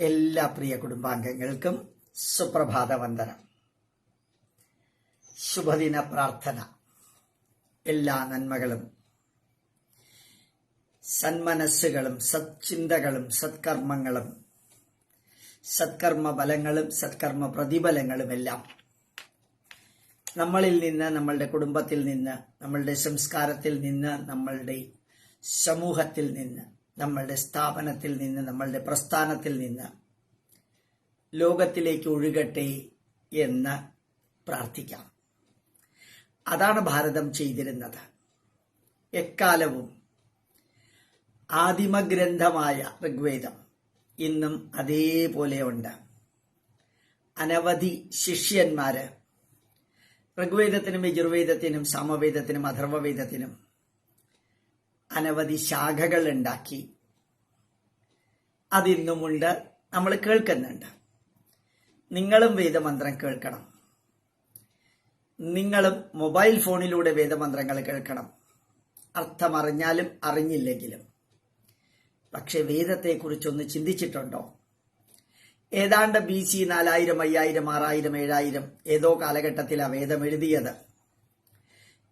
എല്ലാ പ്രിയ കുടുംബാംഗങ്ങൾക്കും സുപ്രഭാത വന്ദനം. ശുഭദിന പ്രാർത്ഥന. എല്ലാ നന്മകളും സന്മനസ്സുകളും സത്ചിന്തകളും സത്കർമ്മങ്ങളും സത്കർമ്മ ഫലങ്ങളും സത്കർമ്മ പ്രതിഫലങ്ങളും എല്ലാം നമ്മളിൽ നിന്ന് നമ്മളുടെ കുടുംബത്തിൽ നിന്ന് നമ്മളുടെ സംസ്കാരത്തിൽ നിന്ന് നമ്മളുടെ സമൂഹത്തിൽ നിന്ന് നമ്മളുടെ സ്ഥാപനത്തിൽ നിന്ന് നമ്മളുടെ പ്രസ്ഥാനത്തിൽ നിന്ന് ലോകത്തിലേക്ക് ഒഴുകട്ടെ എന്ന് പ്രാർത്ഥിക്കാം. അതാണ് ഭാരതം ചെയ്തിരുന്നത്. എക്കാലവും ആദിമഗ്രന്ഥമായ ഋഗ്വേദം ഇന്നും അതേപോലെ ഉണ്ട്. അനവധി ശിഷ്യന്മാര് ഋഗ്വേദത്തിനും യജുർവേദത്തിനും സമവേദത്തിനും അഥർവവേദത്തിനും അനവധി ശാഖകൾ ഉണ്ടാക്കി. അതിന്നുമുണ്ട് നമ്മൾ കേൾക്കുന്നുണ്ട്. നിങ്ങളും വേദമന്ത്രം കേൾക്കണം. നിങ്ങളും മൊബൈൽ ഫോണിലൂടെ വേദമന്ത്രങ്ങൾ കേൾക്കണം. അർത്ഥമറിഞ്ഞാലും അറിഞ്ഞില്ലെങ്കിലും. പക്ഷെ വേദത്തെക്കുറിച്ചൊന്ന് ചിന്തിച്ചിട്ടുണ്ടോ? ഏതാണ്ട് ബി സി നാലായിരം അയ്യായിരം ആറായിരം ഏഴായിരം ഏതോ കാലഘട്ടത്തിലാണ് വേദം എഴുതിയത്.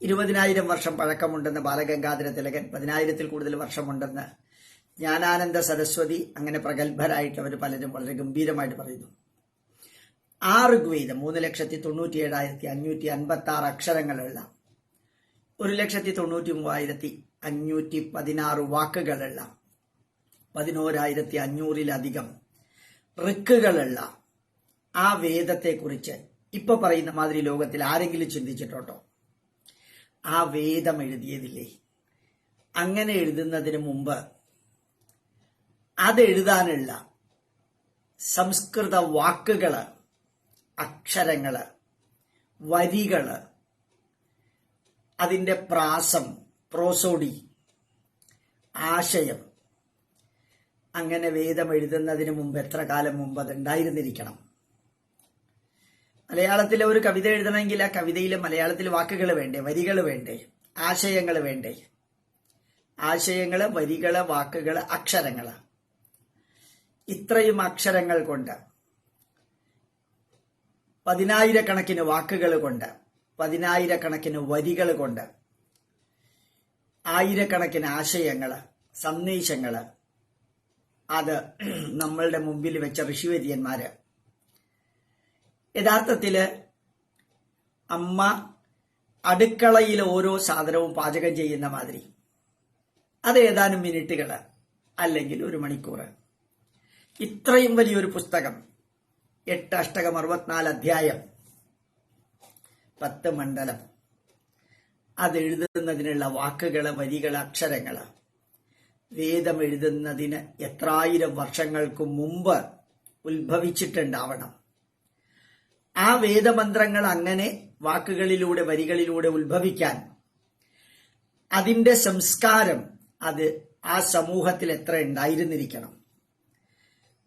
ഇരുപതിനായിരം വർഷം പഴക്കമുണ്ടെന്ന് ബാലഗംഗാധര തിലകൻ പതിനായിരത്തിൽ കൂടുതൽ വർഷമുണ്ടെന്ന് ജ്ഞാനാനന്ദ സരസ്വതി അങ്ങനെ പ്രഗത്ഭരായിട്ടവർ പലരും വളരെ ഗംഭീരമായിട്ട് പറയുന്നു. ആ ഋഗ്വേദം മൂന്ന് ലക്ഷത്തി തൊണ്ണൂറ്റി ഏഴായിരത്തി അഞ്ഞൂറ്റി അൻപത്തി ആറ് അക്ഷരങ്ങളുള്ള ഒരു ലക്ഷത്തി തൊണ്ണൂറ്റി മൂവായിരത്തി അഞ്ഞൂറ്റി പതിനാറ് വാക്കുകളുള്ള പതിനോരായിരത്തി അഞ്ഞൂറിലധികം റിക്കുകളുള്ള ആ വേദത്തെക്കുറിച്ച് ഇപ്പൊ പറയുന്ന മാതിരി ലോകത്തിൽ ആരെങ്കിലും ചിന്തിച്ചിട്ടുണ്ടോ? ആ വേദം എഴുതിയതില്ലേ? അങ്ങനെ എഴുതുന്നതിന് മുമ്പ് അതെഴുതാനുള്ള സംസ്കൃത വാക്കുകൾ അക്ഷരങ്ങൾ വരികൾ അതിന്റെ പ്രാസം പ്രോസോഡി ആശയം അങ്ങനെ വേദം എഴുതുന്നതിന് മുമ്പ് എത്ര കാലം മുമ്പ് അതുണ്ടായിരുന്നിരിക്കണം? മലയാളത്തിലെ ഒരു കവിത എഴുതണമെങ്കിൽ ആ കവിതയിൽ മലയാളത്തിൽ വാക്കുകൾ വേണ്ടേ? വരികൾ വേണ്ടേ? ആശയങ്ങൾ വേണ്ടേ? ആശയങ്ങൾ വരികൾ വാക്കുകൾ അക്ഷരങ്ങൾ. ഇത്രയും അക്ഷരങ്ങൾ കൊണ്ട് പതിനായിരക്കണക്കിന് വാക്കുകൾ കൊണ്ട് പതിനായിരക്കണക്കിന് വരികൾ കൊണ്ട് ആയിരക്കണക്കിന് ആശയങ്ങൾ സന്ദേശങ്ങൾ അത് നമ്മളുടെ മുമ്പിൽ വെച്ച ഋഷിവര്യന്മാര് യഥാർത്ഥത്തിൽ അമ്മ അടുക്കളയിൽ ഓരോ സാധനവും പാചകം ചെയ്യുന്ന മാതിരി. അത് ഏതാനും മിനിറ്റുകൾ അല്ലെങ്കിൽ ഒരു മണിക്കൂർ ഇത്രയും വലിയൊരു പുസ്തകം എട്ട് അഷ്ടകം അറുപത്തിനാല് അധ്യായം പത്ത് മണ്ഡലം. അത് എഴുതുന്നതിനുള്ള വാക്കുകൾ വരികൾ അക്ഷരങ്ങൾ. വേദം എഴുതുന്നതിന് എത്രായിരം വർഷങ്ങൾക്ക് മുമ്പ് ഉത്ഭവിച്ചിട്ടുണ്ടാവണം. ആ വേദമന്ത്രങ്ങൾ അങ്ങനെ വാക്കുകളിലൂടെ വരികളിലൂടെ ഉത്ഭവിക്കാൻ അതിന്റെ സംസ്കാരം അത് ആ സമൂഹത്തിൽ എത്ര ഉണ്ടായിരുന്നിരിക്കണം.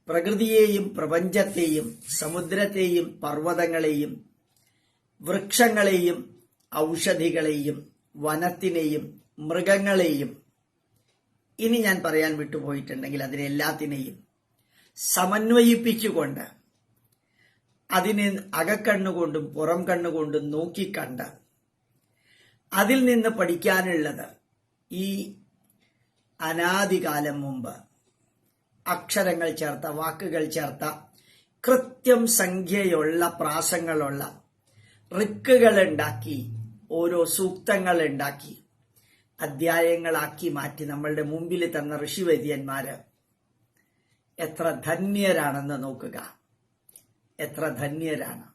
പ്രകൃതിയെയും പ്രപഞ്ചത്തെയും സമുദ്രത്തെയും പർവതങ്ങളെയും വൃക്ഷങ്ങളെയും ഔഷധികളെയും വനത്തിനെയും മൃഗങ്ങളെയും ഇനി ഞാൻ പറയാൻ വിട്ടുപോയിട്ടുണ്ടെങ്കിൽ അതിനെല്ലാത്തിനെയും സമന്വയിപ്പിച്ചുകൊണ്ട് അതിനെ അകക്കണ്ണുകൊണ്ടും പുറം കണ്ണുകൊണ്ടും നോക്കിക്കണ്ട് അതിൽ നിന്ന് പഠിക്കാനുള്ളത് ഈ അനാദികാലം മുമ്പ് അക്ഷരങ്ങൾ ചേർത്ത വാക്കുകൾ ചേർത്ത കൃത്യം സംഖ്യയുള്ള പ്രാസങ്ങളുള്ള റിക്കുകൾ ഉണ്ടാക്കി ഓരോ സൂക്തങ്ങൾ ഉണ്ടാക്കി അധ്യായങ്ങളാക്കി മാറ്റി നമ്മളുടെ മുമ്പിൽ തന്ന ഋഷിവര്യന്മാര് എത്ര ധന്യരാണെന്ന് നോക്കുക. എത്ര ധന്യരാണ്.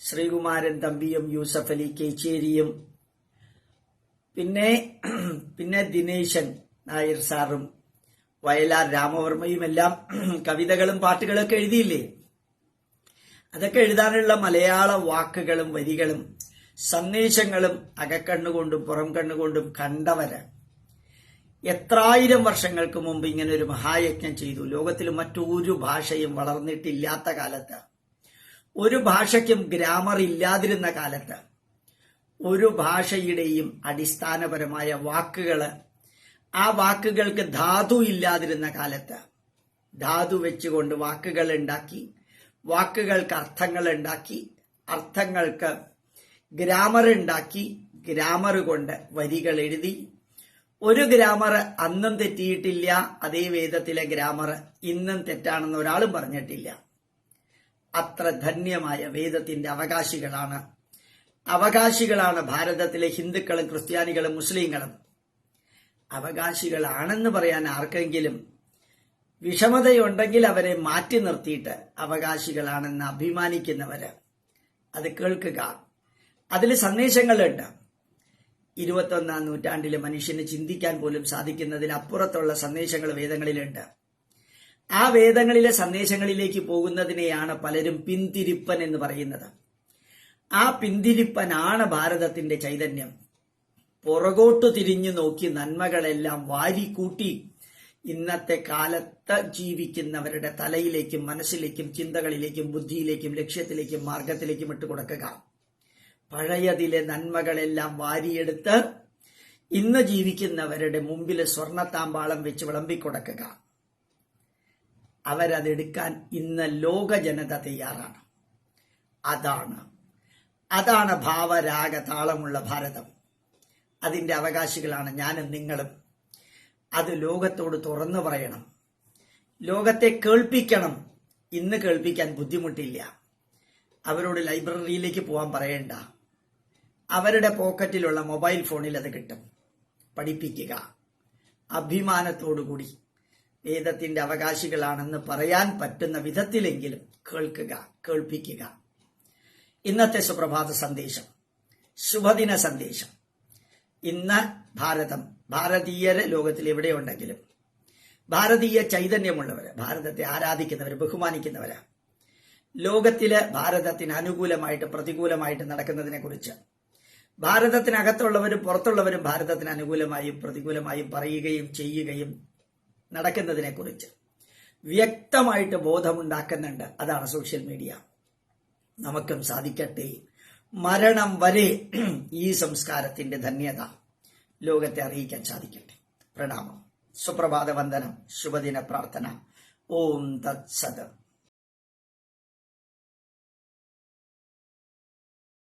ശ്രീകുമാരൻ തമ്പിയും യൂസഫ് അലി കേച്ചേരിയും പിന്നെ പിന്നെ ദിനേശൻ നായർ സാറും വയലാർ രാമവർമ്മയും എല്ലാം കവിതകളും പാട്ടുകളൊക്കെ എഴുതിയില്ലേ? അതൊക്കെ എഴുതാനുള്ള മലയാള വാക്കുകളും വരികളും സന്ദേശങ്ങളും അകക്കണ്ണുകൊണ്ടും പുറം കണ്ണുകൊണ്ടും കണ്ടവര് എത്രായിരം വർഷങ്ങൾക്ക് മുമ്പ് ഇങ്ങനെ ഒരു മഹായജ്ഞം ചെയ്തു. ലോകത്തിൽ മറ്റൊരു ഭാഷയും വളർന്നിട്ടില്ലാത്ത കാലത്ത്. ഒരു ഭാഷയ്ക്കും ഗ്രാമർ ഇല്ലാതിരുന്ന കാലത്ത് ഒരു ഭാഷയുടെയും അടിസ്ഥാനപരമായ വാക്കുകൾ ആ വാക്കുകൾക്ക് ധാതു ഇല്ലാതിരുന്ന കാലത്ത് ധാതു വെച്ചുകൊണ്ട് വാക്കുകൾ ഉണ്ടാക്കി വാക്കുകൾക്ക് അർത്ഥങ്ങൾ ഉണ്ടാക്കി അർത്ഥങ്ങൾക്ക് ഗ്രാമർ ഉണ്ടാക്കി ഗ്രാമർ കൊണ്ട് വരികൾ എഴുതി ഒരു ഗ്രാമർ അന്നും തെറ്റിയിട്ടില്ല അതേ വേദത്തിലെ ഗ്രാമർ ഇന്നും തെറ്റാണെന്ന് ഒരാളും പറഞ്ഞിട്ടില്ല. അത്ര ധന്യമായ വേദത്തിന്റെ അവകാശികളാണ്. അവകാശികളാണ് ഭാരതത്തിലെ ഹിന്ദുക്കളും ക്രിസ്ത്യാനികളും മുസ്ലിങ്ങളും. അവകാശികളാണെന്ന് പറയാൻ ആർക്കെങ്കിലും വിഷമതയുണ്ടെങ്കിൽ അവരെ മാറ്റി നിർത്തിയിട്ട് അവകാശികളാണെന്ന് അഭിമാനിക്കുന്നവര്. അത് കേൾക്കുക. അതിൽ സന്ദേശങ്ങളുണ്ട്. ഇരുപത്തൊന്നാം നൂറ്റാണ്ടിലെ മനുഷ്യന് ചിന്തിക്കാൻ പോലും സാധിക്കുന്നതിനപ്പുറത്തുള്ള സന്ദേശങ്ങൾ വേദങ്ങളിലുണ്ട്. ആ വേദങ്ങളിലെ സന്ദേശങ്ങളിലേക്ക് പോകുന്നതിനെയാണ് പലരും പിന്തിരിപ്പൻ എന്ന് പറയുന്നത്. ആ പിന്തിരിപ്പനാണ് ഭാരതത്തിന്റെ ചൈതന്യം. പുറകോട്ടു തിരിഞ്ഞു നോക്കി നന്മകളെല്ലാം വാരിക്കൂട്ടി ഇന്നത്തെ കാലത്ത് ജീവിക്കുന്നവരുടെ തലയിലേക്കും മനസ്സിലേക്കും ചിന്തകളിലേക്കും ബുദ്ധിയിലേക്കും ലക്ഷ്യത്തിലേക്കും മാർഗത്തിലേക്കും ഇട്ടുകൊടുക്കുക. പഴയതിലെ നന്മകളെല്ലാം വാരിയെടുത്ത് ഇന്ന് ജീവിക്കുന്നവരുടെ മുമ്പിൽ സ്വർണത്താമ്പാളം വെച്ച് വിളമ്പിക്കൊടുക്കുക. അവരതെടുക്കാൻ ഇന്ന് ലോക ജനത തയ്യാറാണ്. അതാണ് അതാണ് ഭാവരാഗ താളമുള്ള ഭാരതം. അതിന്റെ അവകാശികളാണ് ഞാനും നിങ്ങളും. അത് ലോകത്തോട് തുറന്നു പറയണം. ലോകത്തെ കേൾപ്പിക്കണം. ഇന്ന് കേൾപ്പിക്കാൻ ബുദ്ധിമുട്ടില്ല. അവരോട് ലൈബ്രറിയിലേക്ക് പോകാൻ പറയണ്ട. അവരുടെ പോക്കറ്റിലുള്ള മൊബൈൽ ഫോണിൽ അത് കിട്ടും. പഠിപ്പിക്കുക. അഭിമാനത്തോടുകൂടി. വേദത്തിന്റെ അവകാശികളാണെന്ന് പറയാൻ പറ്റുന്ന വിധത്തിലെങ്കിലും കേൾക്കുക കേൾപ്പിക്കുക. ഇന്നത്തെ സുപ്രഭാത സന്ദേശം. ശുഭദിന സന്ദേശം. ഇന്ന് ഭാരതം ഭാരതീയര് ലോകത്തിൽ എവിടെയുണ്ടെങ്കിലും. ഭാരതീയ ചൈതന്യമുള്ളവര് ഭാരതത്തെ ആരാധിക്കുന്നവര് ബഹുമാനിക്കുന്നവരാണ് ലോകത്തിൽ ഭാരതത്തിന് അനുകൂലമായിട്ട് പ്രതികൂലമായിട്ട് നടക്കുന്നതിനെ കുറിച്ച് ഭാരതത്തിനകത്തുള്ളവരും പുറത്തുള്ളവരും ഭാരതത്തിന് അനുകൂലമായും പ്രതികൂലമായും പറയുകയും ചെയ്യുകയും നടക്കുന്നതിനെ കുറിച്ച് വ്യക്തമായിട്ട് ബോധമുണ്ടാക്കുന്നുണ്ട്. അതാണ് സോഷ്യൽ മീഡിയ. നമുക്കും സാധിക്കട്ടെ. മരണം വരെ ഈ സംസ്കാരത്തിന്റെ ധന്യത ലോകത്തെ അറിയിക്കാൻ സാധിക്കട്ടെ. പ്രണാമം. സുപ്രഭാത വന്ദനം. ശുഭദിന പ്രാർത്ഥന. ഓം തത്സത്.